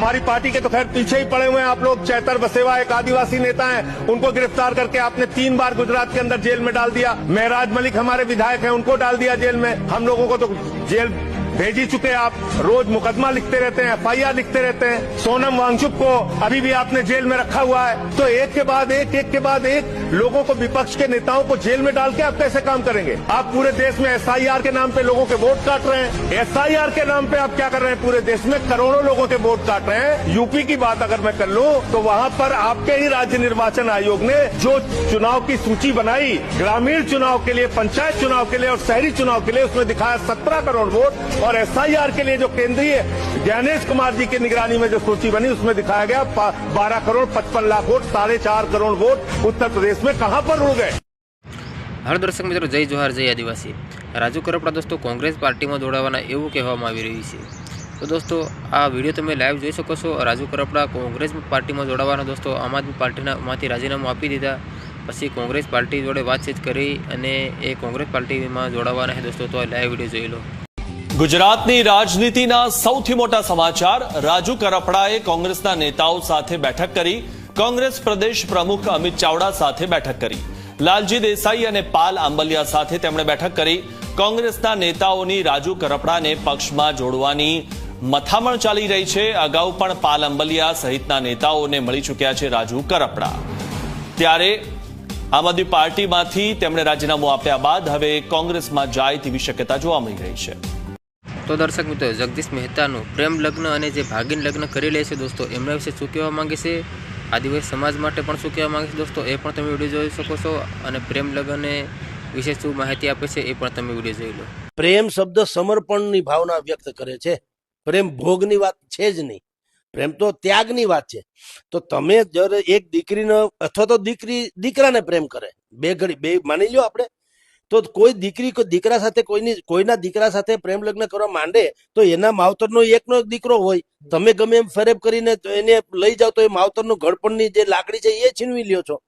हमारी पार्टी के तो खैर पीछे ही पड़े हुए हैं आप लोग। चैतर बसेवा एक आदिवासी नेता हैं। उनको गिरफ़्तार करके आपने तीन बार गुजरात के अंदर जेल में डाल दिया। महराज मलिक हमारे विधायक हैं, उनको डाल दिया जेल में। हम लोगों को तो जेल भेज ही चुके आप। रोज मुकदमा लिखते रहते हैं, एफआईआर लिखते रहते हैं। सोनम वांगचुक को अभी भी आपने जेल में रखा हुआ है। तो एक के बाद एक एक के बाद एक, लोगों को विपक्ष के नेताओं को जेल में डाल के आप कैसे काम करेंगे? आप पूरे देश में एसआईआर के नाम पे लोगों के वोट काट रहे हैं। एसआईआर के नाम पे आप क्या कर रहे हैं? पूरे देश में करोड़ों लोगों के वोट काट रहे हैं। यूपी की बात अगर मैं कर लूँ तो वहाँ पर आपके ही राज्य निर्वाचन आयोग ने जो चुनाव की सूची बनाई, ग्रामीण चुनाव के लिए, पंचायत चुनाव के लिए और शहरी चुनाव के लिए, उसमें दिखाया सत्रह करोड़ वोट और एसआईआर के लिए जो केंद्रीय ज्ञानेश कुमार जी की निगरानी में जो सूची बनी उसमें दिखाया गया बारह करोड़ पचपन लाख वोट साढ़े चार करोड़ वोट उत्तर प्रदेश में कहां पर उड़ गए હર દર્શક મિત્રો જય જોહાર જય આદિવાસી રાજુ કરપડા દોસ્તો કોંગ્રેસ પાર્ટીમાં જોડાવાના એવું કહેવામાં આવી રહ્યું છે તો દોસ્તો આ વિડીયો તમે લાઈવ જોઈ શકો છો રાજુ કરપડા કોંગ્રેસ પાર્ટીમાં જોડાવાના દોસ્તો આમ આદમી પાર્ટીના માંથી રાજીનામું આપી દીધા પછી કોંગ્રેસ પાર્ટી જોડે વાતચીત કરી અને એ કોંગ્રેસ પાર્ટીમાં જોડાવાના છે દોસ્તો તો આ લાઈવ વિડીયો જોઈ લો ગુજરાતની રાજનીતિના સૌથી મોટા સમાચાર. રાજુ કરપડાએ કોંગ્રેસના નેતાઓ સાથે બેઠક કરી. કોંગ્રેસ પ્રદેશ પ્રમુખ અમિત ચાવડા સાથે બેઠક કરી. લાલજી દેસાઈ અને પાલ આંબલિયા સાથે તેમણે બેઠક કરી. કોંગ્રેસના નેતાઓની રાજુ કરપડાને પક્ષમાં જોડવાની મથામણ ચાલી રહી છે. અગાઉ પણ પાલ આંબલિયા સહિતના નેતાઓને મળી ચૂક્યા છે રાજુ કરપડા. ત્યારે આમ આદમી પાર્ટીમાંથી તેમણે રાજીનામું આપ્યા બાદ હવે કોંગ્રેસમાં જાય તેવી શક્યતા જોવા મળી રહી છે. તો દર્શક મિત્રો, જગદીશ મહેતાનું પ્રેમ લગ્ન અને જે ભાગીન લગ્ન કરી લે છે દોસ્તો, એમના વિશે શું કહેવા માંગે છે? આદિવાસી સમાજ માટે પણ શું કહેવા માંગે છે દોસ્તો? એ પણ તમે વીડિયો જોઈ શકો છો અને પ્રેમ લગ્ન વિશે શું માહિતી આપે છે એ પણ તમે વીડિયો જોઈ લો. પ્રેમ શબ્દ સમર્પણની ભાવના વ્યક્ત કરે છે. પ્રેમ ભોગની વાત છે જ નહીં. પ્રેમ તો ત્યાગની વાત છે. તો તમે જ્યારે એક દીકરીનો અથવા તો દીકરી, દીકરાને પ્રેમ કરે. બે ઘડી, બે, માની લો આપણે તો કોઈ દીકરી દીકરા સાથે કોઈની કોઈના દીકરા સાથે પ્રેમ લગ્ન કરવા માંડે, તો એના માવતરનો એકનો એક દીકરો હોય. તમે ગમે એમ ફરેબ કરીને એને લઈ જાઓ, તો એ માવતરનું ઘડપણની જે લાકડી છે એ છીનવી લ્યો છો.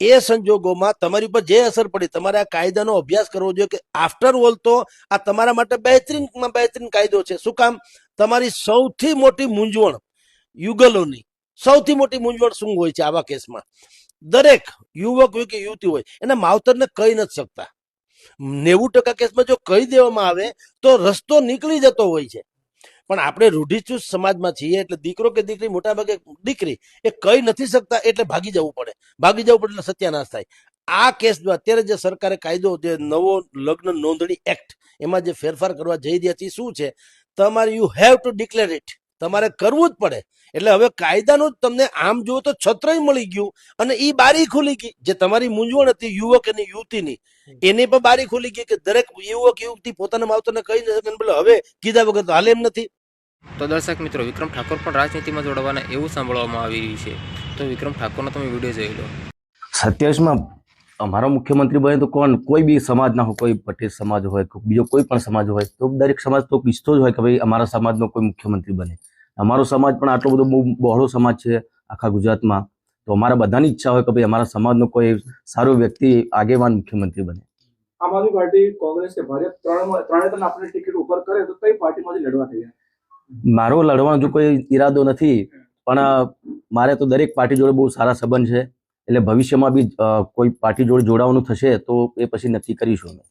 એ સંજોગોમાં તમારી ઉપર જે અસર પડી, તમારે આ કાયદાનો અભ્યાસ કરવો જોઈએ કે આફ્ટર ઓલ તો આ તમારા માટે બહેતરીનમાં બહેતરીન કાયદો છે. શું કામ? તમારી સૌથી મોટી મૂંઝવણ યુગલોની, સૌથી મોટી મૂંઝવણ શું હોય છે આવા કેસમાં? દરેક યુવક હોય કે યુવતી હોય, એના માવતરને કહી નથી શકતા. નેવું ટકા કેસમાં જો કહી દેવામાં આવે, તો રસ્તો નીકળી જતો હોય છે. પણ આપણે રૂઢિચુસ્ત સમાજમાં છીએ એટલે દીકરો કે દીકરી મોટાભાગે દીકરી એ કહી નથી શકતા એટલે ભાગી જવું પડે. ભાગી જવું પડે એટલે સત્યાનાશ થાય. આ કેસ અત્યારે જે સરકારે કાયદો, જે નવો લગ્ન નોંધણી એક્ટ, એમાં જે ફેરફાર કરવા જઈ રહ્યા છે શું છે? તમારે you have to declare it તમારે કરવું જ પડે. એટલે હવે કાયદાનું જ તમને આમ જુઓ તો છત્રય મળી ગયું અને એ બારી ખુલી ગઈ. જે તમારી મૂંઝવણ હતી યુવક અને યુવતીની એની પણ બારી ખુલી ગઈ કે દરેક યુવક યુવતી પોતાના માવતરને કહી ન શકે બોલે હવે કીધા વગર તો હાલે એમ નથી. તો દર્શક મિત્રો વિક્રમ ઠાકોર પણ રાજનીતિમાં જોડવાના એવું સાંભળવામાં આવી રહ્યું છે. તો વિક્રમ ઠાકોરનો તમે વીડિયો જોઈ લો. સત્યાવીસમાં અમારો મુખ્યમંત્રી બને તો કોણ? કોઈ બી સમાજના હોય કોઈ પટેલ સમાજ હોય બીજો કોઈ પણ સમાજ હોય તો દરેક સમાજ તો ઈચ્છતો જ હોય કે ભાઈ અમારા સમાજનો કોઈ મુખ્યમંત્રી બને. અમારો સમાજ પણ આટલો બધો બહુ બહોળો સમાજ છે આખા ગુજરાતમાં. તો અમારા બધાની ઈચ્છા હોય કે ભાઈ અમારા સમાજનો કોઈ સારો વ્યક્તિ આગેવાન મુખ્યમંત્રી બને. આમ આદમી પાર્ટી કોંગ્રેસ કે ભાજપ ત્રણ ત્રણે ત્રણ આપણે ટિકિટ ઉપર કરે તો કઈ પાર્ટીમાંથી લડવા તૈયાર? મારો લડવાનો જો કોઈ ઈરાદો નથી પણ મારે તો દરેક પાર્ટી જોડે બહુ સારા સંબંધ છે. એટલે ભવિષ્યમાં બી કોઈ પાર્ટી જોડે જોડાવાનું થશે તો એ પછી નક્કી કરીશું અમે.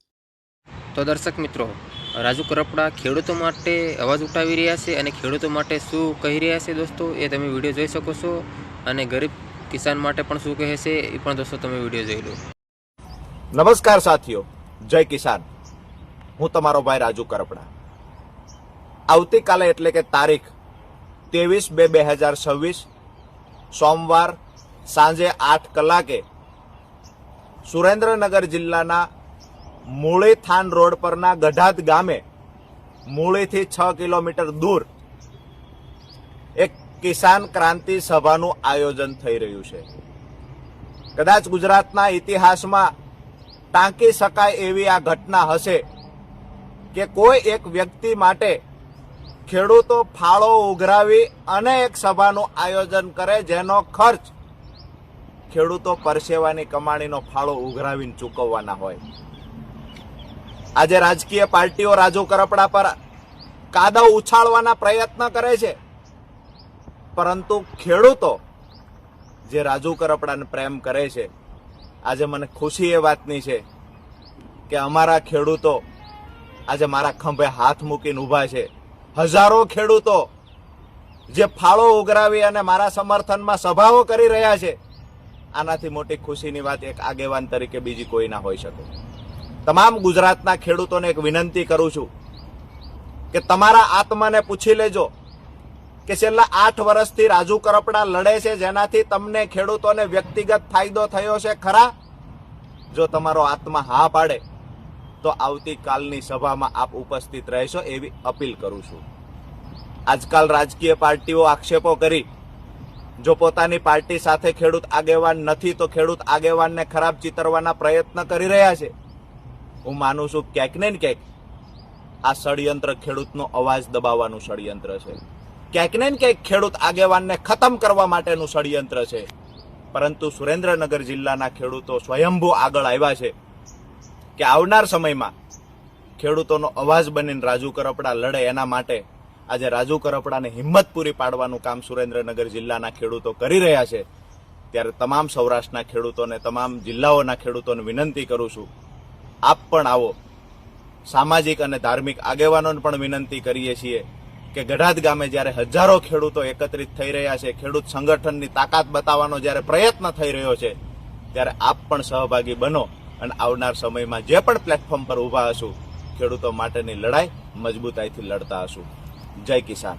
તો દર્શક મિત્રો રાજુ કરપડા ખેડૂતો માટે અવાજ ઉઠાવી રહ્યા છે અને ખેડૂતો માટે શું કહી રહ્યા છે દોસ્તો, એ તમે વીડિયો જોઈ શકો છો. અને ગરીબ કિસાન માટે પણ શું કહે છે, એ પણ દોસ્તો તમે વીડિયો જોઈ લો. નમસ્કાર સાથીઓ, જય કિસાન. હું તમારો ભાઈ રાજુ કરપડા. આવતીકાલે એટલે કે તારીખ ત્રેવીસ બે બે હજાર છવ્વીસ, સોમવાર સાંજે આઠ કલાકે સુરેન્દ્રનગર જિલ્લાના મૂળી થાન રોડ પરના ગઢાત ગામે મૂળીથી છ કિલોમીટર દૂર એક કિસાન ક્રાંતિ સભાનું આયોજન થઈ રહ્યું છે. કદાચ ગુજરાતના ઇતિહાસમાં ટાંકી શકાય એવી આ ઘટના હશે કે કોઈ એક વ્યક્તિ માટે ખેડૂતો ફાળો ઉઘરાવી અને એક સભાનું આયોજન કરે જેનો ખર્ચ ખેડૂતો પરસેવાની કમાણીનો ફાળો ઉઘરાવીને ચૂકવવાના હોય. આજે રાજકીય પાર્ટીઓ રાજુ કરપડા પર કાદવ ઉછાળવાના પ્રયત્ન કરે છે. પરંતુ ખેડૂતો જે રાજુ કરપડાને પ્રેમ કરે છે, આજે મને ખુશી એ વાતની છે કે અમારા ખેડૂતો આજે મારા ખંભે હાથ મૂકીને ઊભા છે. હજારો ખેડૂતો જે ફાળો ઉઘરાવી અને મારા સમર્થનમાં સભાઓ કરી રહ્યા છે. આનાથી મોટી ખુશીની વાત એક આગેવાન તરીકે બીજી કોઈ ના હોઈ શકે. તમામ ગુજરાતના ખેડૂતોને એક વિનંતી કરું છું કે તમારા આત્માને પૂછી લેજો કે છેલ્લા આઠ વર્ષથી રાજુ કરપડા લડે છે, જેનાથી તમને ખેડૂતોને વ્યક્તિગત ફાયદો થયો છે ખરા? જો તમારો આત્મા હા પાડે, તો આવતીકાલની સભામાં આપ ઉપસ્થિત રહેશો એવી અપીલ કરું છું. આજકાલ રાજકીય પાર્ટીઓ આક્ષેપો કરી, જો પોતાની પાર્ટી સાથે ખેડૂત આગેવાન નથી, તો ખેડૂત આગેવાનને ખરાબ ચિતરવાના પ્રયત્ન કરી રહ્યા છે. હું માનું છું ક્યાંક ને ક્યાંક આ ષડયંત્ર ખેડૂતનો અવાજ દબાવવાનું ષડયંત્ર છે. ક્યાંક ને ક્યાંક ખેડૂત આગેવાનને ખતમ કરવા માટેનું ષડયંત્ર છે. પરંતુ સુરેન્દ્રનગર જિલ્લાના ખેડૂતો સ્વયંભૂ આગળ આવ્યા છે કે આવનાર સમયમાં ખેડૂતોનો અવાજ બનીને રાજુ કરપડા લડે એના માટે આજે રાજુ કરપડાને હિંમત પૂરી પાડવાનું કામ સુરેન્દ્રનગર જિલ્લાના ખેડૂતો કરી રહ્યા છે. ત્યારે તમામ સૌરાષ્ટ્રના ખેડૂતોને, તમામ જિલ્લાઓના ખેડૂતોને વિનંતી કરું છું આપ પણ આવો. સામાજિક અને ધાર્મિક આગેવાનોને પણ વિનંતી કરીએ છીએ કે ગઢાદ ગામે જ્યારે હજારો ખેડૂતો એકત્રિત થઈ રહ્યા છે, ખેડૂત સંગઠનની તાકાત બતાવવાનો જ્યારે પ્રયત્ન થઈ રહ્યો છે, ત્યારે આપ પણ સહભાગી બનો અને આવનાર સમયમાં જે પણ પ્લેટફોર્મ પર ઊભા હશું, ખેડૂતો માટેની લડાઈ મજબૂતાઈથી લડતા હશું. જય કિસાન.